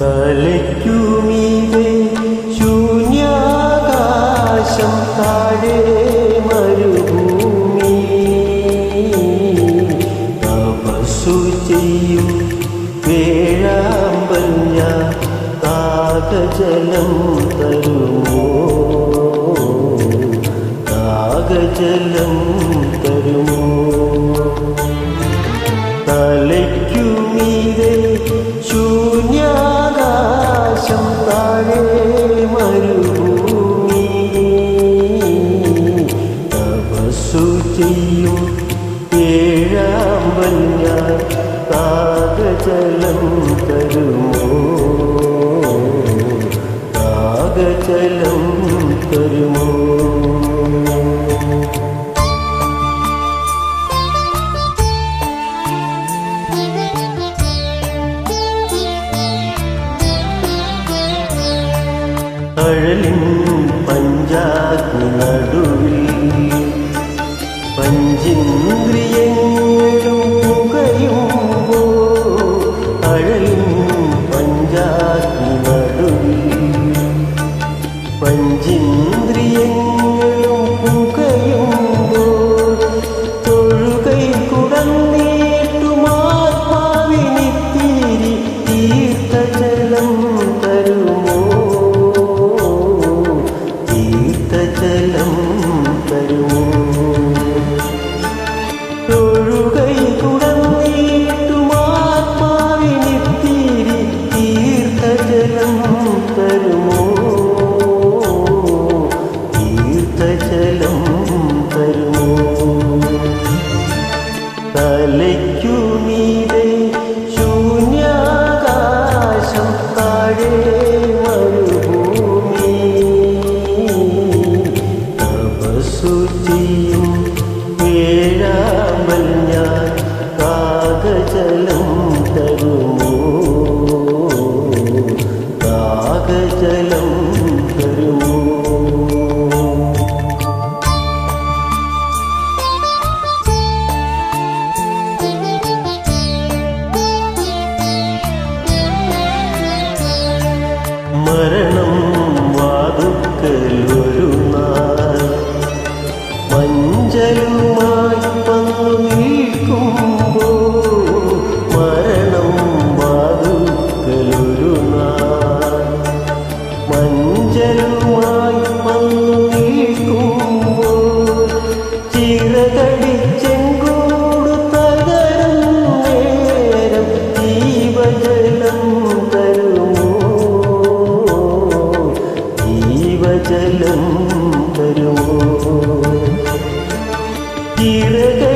തലയ്ക്കുമീതെ ശൂന്യാകാശം താഴെ മരുഭൂമി. തപസ്സു ചെയ്യും വേഴാമ്പൽ ഞാൻ താകജലം തരുമോ? താകജലം തപസ്സു ചെയ്യും ഏഴാമ്പൽ ഞാൻ താകജലം തരുമോ? താകജലം തരുമോ? അഴലിൻ പഞ്ചാഗ്നി നടുവിൽ പഞ്ചിന്ദ്രിയങ്ങളും പുകയുമ്പോ അഴലിൻ പഞ്ചാഗ്നി നടുവിൽ പഞ്ചിന്ദ്രിയങ്ങളും പുകയുമ്പോ തൊഴുകൈ കുടന്നേറ്റുമാത്മാവിനിത്തിരി തീർത്ഥജലം തരുമോ തീർത്ഥജലം തരുമോ? തലയ്ക്കുമീതെ Did